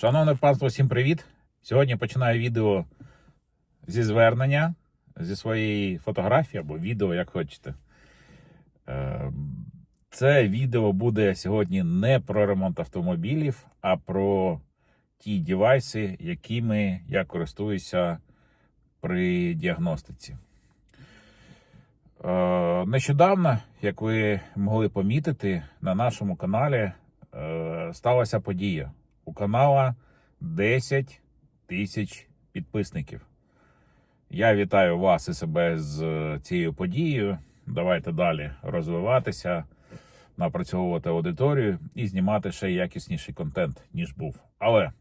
Шановне панство, всім привіт! Сьогодні починаю відео зі звернення, зі своєї фотографії або відео, як хочете. Е, Це відео буде сьогодні не про ремонт автомобілів, а про ті девайси, якими я користуюся при діагностиці. Е, Нещодавно, як ви могли помітити, на нашому каналі е, сталася подія. У канала 10 тисяч підписників. Я вітаю вас і себе з е, цією подією. Давайте далі розвиватися, напрацьовувати аудиторію і знімати ще якісніший контент, ніж був. Але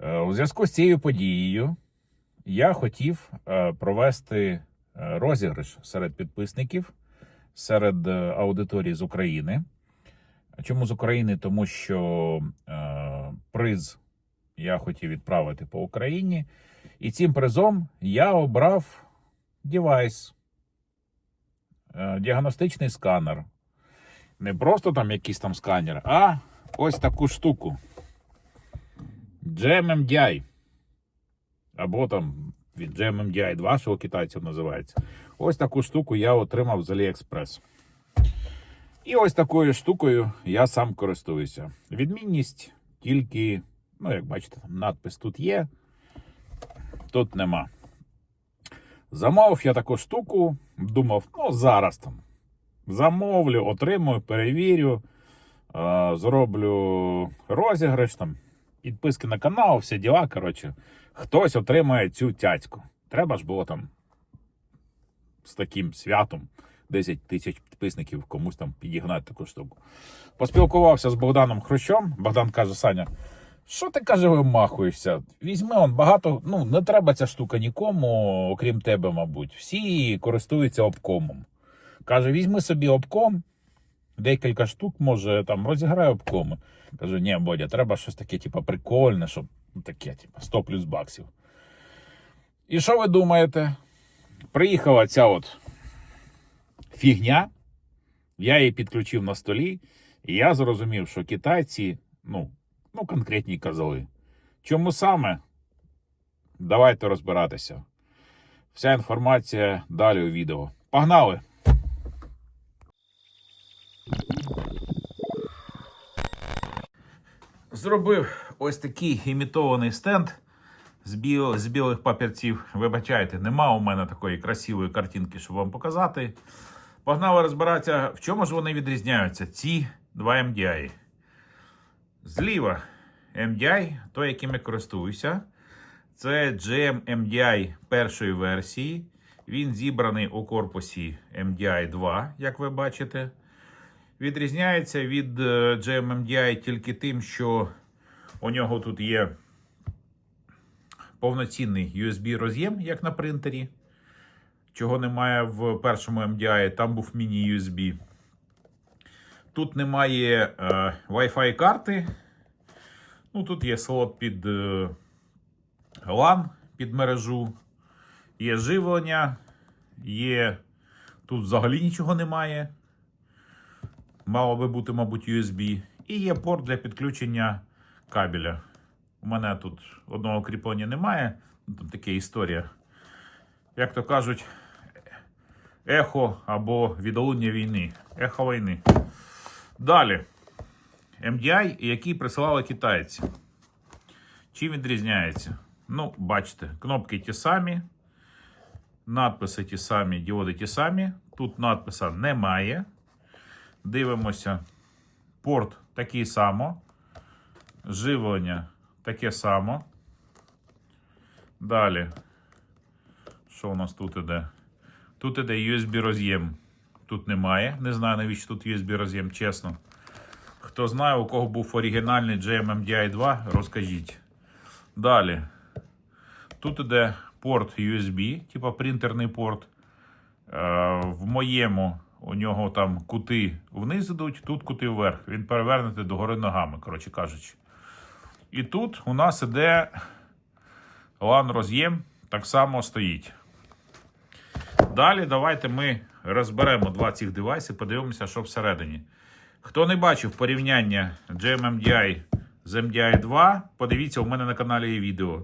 е, у зв'язку з цією подією я хотів е, провести розіграш серед підписників, серед аудиторії з України. Чому з України? Тому що е, приз я хотів відправити по Україні, і цим призом я обрав девайс, е, діагностичний сканер. Не просто там якийсь там сканер, а ось таку штуку. GMMDI. Або там від GMMDI 2, що у китайців називається. Ось таку штуку я отримав з AliExpress. І ось такою штукою я сам користуюся. Відмінність тільки, ну, як бачите, надпис тут є, тут нема. Замовив я таку штуку, думав, ну зараз там замовлю, отримую, перевірю, е, зроблю розіграш, там, підписки на канал, всі діла. Коротше, хтось отримає цю тяцьку. Треба ж було там з таким святом 10 тисяч підписників комусь там підігнати таку штуку. Поспілкувався з Богданом Хрущом. Богдан каже: Саня, що ти каже, вимахуєшся? Візьми он багато. Ну не треба ця штука нікому, окрім тебе, мабуть. Всі користуються обкомом. Каже: візьми собі обком, декілька штук, може там розіграй обкоми. Кажу, ні, Бодя, треба щось таке, типу, прикольне, щоб ну, таке, типу, 100 плюс баксів. І що ви думаєте? Приїхала ця от фігня. Я її підключив на столі, і я зрозумів, що китайці, ну, ну конкретні казали. Чому саме? Давайте розбиратися. Вся інформація далі у відео. Погнали! Зробив ось такий імітований стенд з, біо, з білих папірців. Вибачайте, нема у мене такої красивої картинки, щоб вам показати. Погнали розбиратися, в чому ж вони відрізняються, ці два MDI. Зліва MDI, той, яким я користуюся. Це GM MDI першої версії. Він зібраний у корпусі MDI 2, як ви бачите. Відрізняється від е, GM MDI тільки тим, що у нього тут є повноцінний USB роз'єм, як на принтері чого немає в першому MDI, там був міні-USB. Тут немає е, Wi-Fi карти. Ну, Тут є слот під е, LAN, під мережу, є живлення, є. Тут взагалі нічого немає. Мало би бути, мабуть, USB. І є порт для підключення кабеля. У мене тут одного кріплення немає. Ну, Там така історія. Як то кажуть, ехо або відлуння війни. Ехо війни. Далі. MDI, який присилали китайці. Чим відрізняється? Ну, бачите, кнопки ті самі, надписи ті самі, діоди ті самі. Тут надписа немає. Дивимося. Порт такий само. Живлення таке само. Далі. Що у нас тут іде? Тут іде USB роз'єм. Тут немає. Не знаю, навіщо тут USB роз'єм, чесно. Хто знає, у кого був оригінальний GMMDI 2, розкажіть. Далі. Тут іде порт USB, типа принтерний порт. Е, в моєму у нього там кути вниз ідуть, тут кути вверх. Він перевернутий догори ногами, коротше кажучи. І тут у нас іде LAN роз'єм, так само стоїть. Далі давайте ми розберемо два цих девайси, подивимося, що всередині. Хто не бачив порівняння GMMDI з MDI 2. Подивіться, у мене на каналі є відео.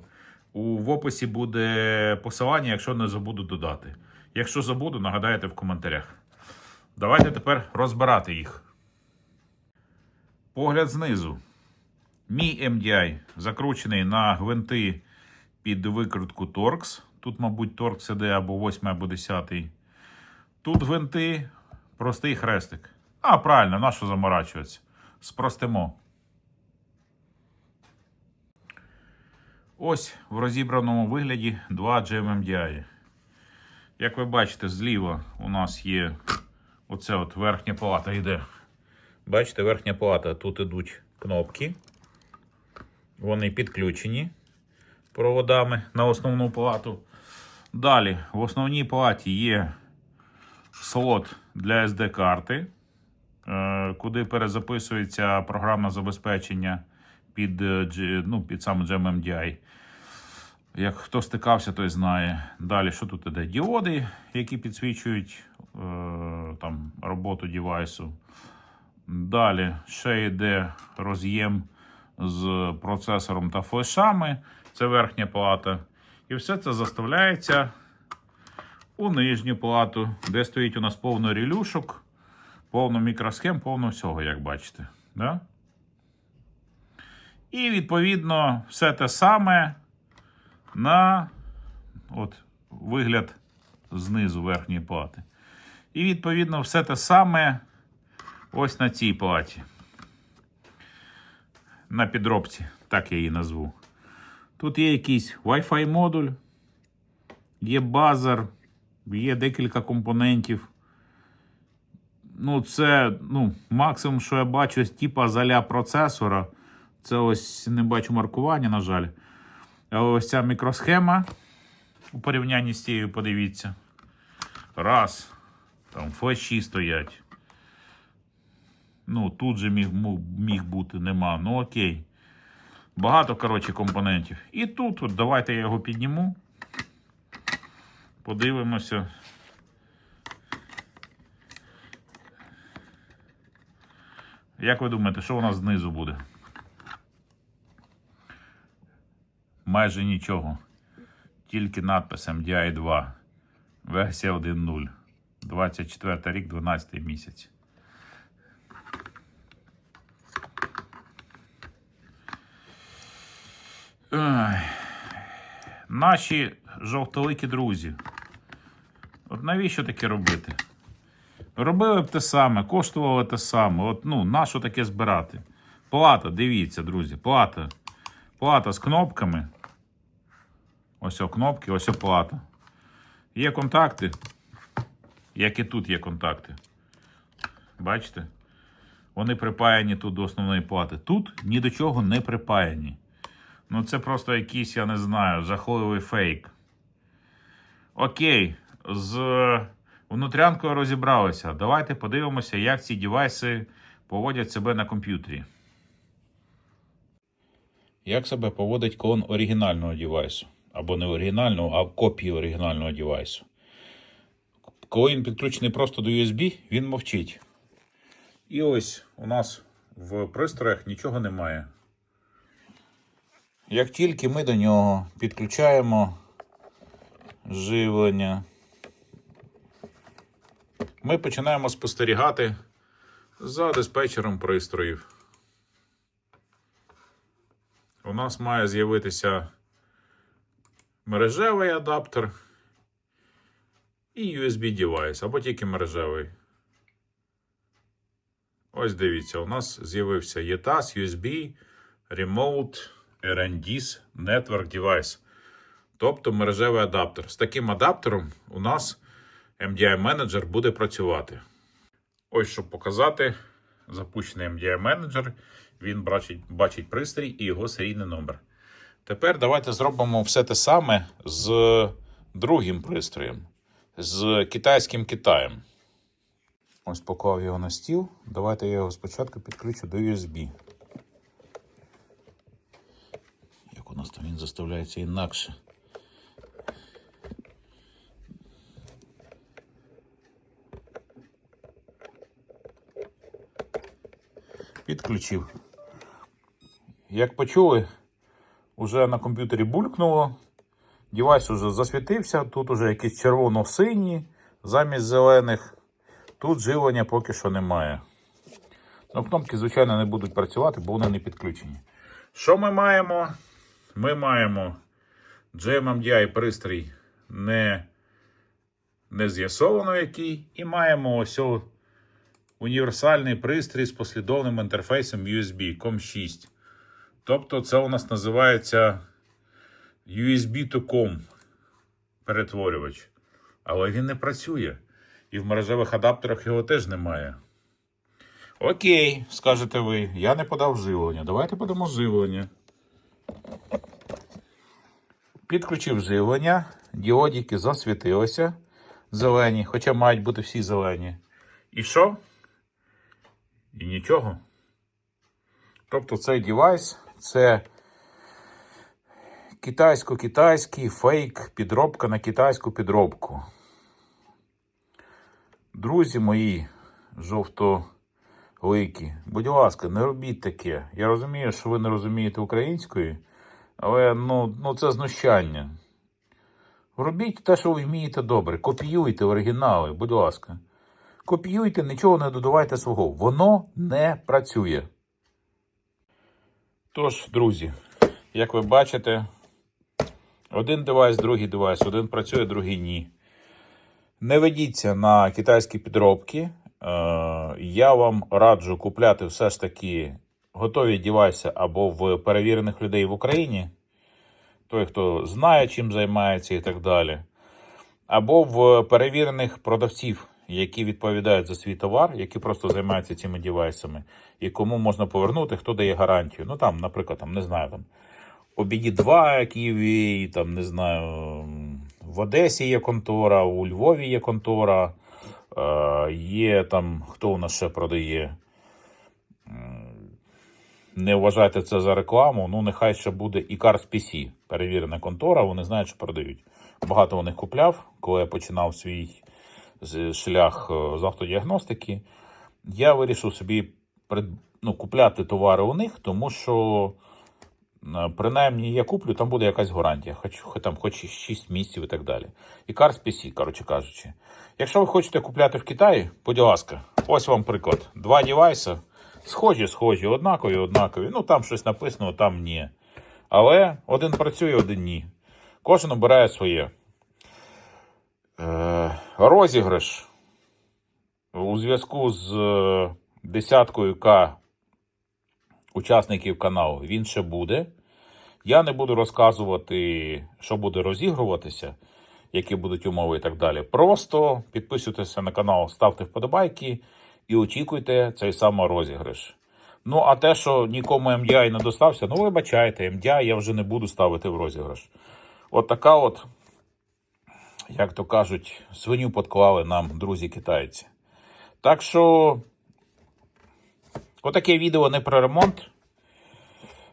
У, в описі буде посилання, якщо не забуду додати. Якщо забуду, нагадайте в коментарях. Давайте тепер розбирати їх. Погляд знизу. Мій MDI закручений на гвинти під викрутку Torx. Тут, мабуть, Torx іде або 8, або 10. Тут гвинти, простий хрестик. А, правильно, на що заморачуватися? Спростимо. Ось в розібраному вигляді два GMMDI. Як ви бачите, зліва у нас є оце от верхня палата йде. Бачите, верхня палата, тут ідуть кнопки. Вони підключені проводами на основну палату. Далі, в основній палаті є слот для SD-карти, е, куди перезаписується програмне забезпечення під, е, ну, під саме GMMDI. Як хто стикався, той знає. Далі, що тут іде? Діоди, які підсвічують е, там, роботу девайсу. Далі ще йде роз'єм з процесором та флешами. Це верхня плата. І все це заставляється у нижню плату, де стоїть у нас повно релюшок, повно мікросхем, повно всього, як бачите. Да? І відповідно все те саме на от, вигляд знизу верхньої плати. І відповідно все те саме ось на цій платі. На підробці, так я її назву. Тут є якийсь Wi-Fi модуль, є базер, є декілька компонентів. Ну, це ну, максимум, що я бачу, типа заля процесора. Це ось не бачу маркування, на жаль. Але ось ця мікросхема у порівнянні з цією, подивіться. Раз. Там флеші стоять. Ну, тут же міг, міг бути, нема. Ну окей. Багато, коротше, компонентів. І тут, от, давайте я його підніму. Подивимося. Як ви думаєте, що у нас знизу буде? Майже нічого. Тільки надпис MDI 2. Версія 1.0. 24 рік, 12 місяць. Наші жовтоликі друзі. От навіщо таке робити? Робили б те саме, коштувало те саме. От, ну, нащо таке збирати? Плата, дивіться, друзі, плата. Плата з кнопками. Ось о кнопки, ось о плата. Є контакти. Як і тут є контакти. Бачите? Вони припаяні тут до основної плати. Тут ні до чого не припаяні. Ну, це просто якийсь, я не знаю, жахливий фейк. Окей, з внутрянкою розібралися. Давайте подивимося, як ці девайси поводять себе на комп'ютері. Як себе поводить клон оригінального девайсу? Або не оригінального, а копії оригінального девайсу. Коли він підключений просто до USB, він мовчить. І ось у нас в пристроях нічого немає. Як тільки ми до нього підключаємо живлення, ми починаємо спостерігати за диспетчером пристроїв. У нас має з'явитися мережевий адаптер і USB девайс, або тільки мережевий. Ось дивіться, у нас з'явився ETAS, USB, Remote, RNDIS, Network Device. Тобто мережевий адаптер. З таким адаптером у нас MDI Manager буде працювати. Ось щоб показати, запущений MDI Manager. Він бачить, бачить пристрій і його серійний номер. Тепер давайте зробимо все те саме з другим пристроєм, з китайським Китаєм. Ось поклав його на стіл. Давайте я його спочатку підключу до USB. Як у нас там він заставляється інакше. Підключив. як почули, уже на комп'ютері булькнуло. Девайс уже засвітився, тут уже якісь червоно-сині замість зелених. Тут живлення поки що немає. Ну, кнопки, звичайно, не будуть працювати, бо вони не підключені. Що ми маємо? Ми маємо GMMDI пристрій не, не з'ясовано який. І маємо ось універсальний пристрій з послідовним інтерфейсом USB COM6. Тобто це у нас називається USB to COM перетворювач. Але він не працює. І в мережевих адаптерах його теж немає. Окей, скажете ви, я не подав живлення. Давайте подамо живлення. Підключив живлення, діодики засвітилися зелені, хоча мають бути всі зелені. І що? І нічого. Тобто цей девайс це китайсько-китайський фейк, підробка на китайську підробку. Друзі мої жовто-ликі, будь ласка, не робіть таке. Я розумію, що ви не розумієте української, але ну, ну це знущання. Робіть те, що ви вмієте добре. Копіюйте оригінали, будь ласка. Копіюйте, нічого не додавайте свого. Воно не працює. Тож, друзі, як ви бачите, один девайс, другий девайс, один працює, другий ні. Не ведіться на китайські підробки. Е, Я вам раджу купляти все ж таки готові девайси або в перевірених людей в Україні, той, хто знає, чим займається і так далі, або в перевірених продавців, які відповідають за свій товар, які просто займаються цими девайсами, і кому можна повернути, хто дає гарантію. Ну там, наприклад, там, не знаю, там обіді 2 Києві, там, не знаю, в Одесі є контора, у Львові є контора, е, є там, хто у нас ще продає. Не вважайте це за рекламу, ну нехай ще буде і Cars PC, перевірена контора, вони знають, що продають. Багато них купляв, коли я починав свій шлях е, з автодіагностики. Я вирішив собі ну, купляти товари у них, тому що Е, Принаймні, я куплю, там буде якась гарантія, хоч, там хоч і 6 місяців і так далі. І Cars PC, коротше кажучи. Якщо ви хочете купляти в Китаї, будь ласка, ось вам приклад. Два девайси, схожі, схожі, однакові, однакові. Ну там щось написано, там ні. Але один працює, один ні. Кожен обирає своє. Е, розіграш у зв'язку з е, десяткою К учасників каналу він ще буде. Я не буду розказувати, що буде розігруватися, які будуть умови і так далі. Просто підписуйтеся на канал, ставте вподобайки і очікуйте цей самий розіграш. Ну, а те, що нікому MDI не достався, ну вибачайте, MDI я вже не буду ставити в розіграш. От така от, як то кажуть, свиню подклали нам друзі китайці. Так що, отаке відео не про ремонт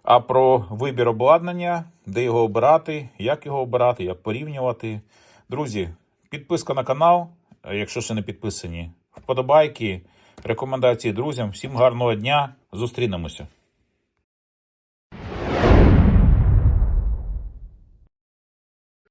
а про вибір обладнання, де його обирати, як його обирати, як порівнювати. Друзі, підписка на канал, якщо ще не підписані, вподобайки, рекомендації друзям. Всім гарного дня. Зустрінемося.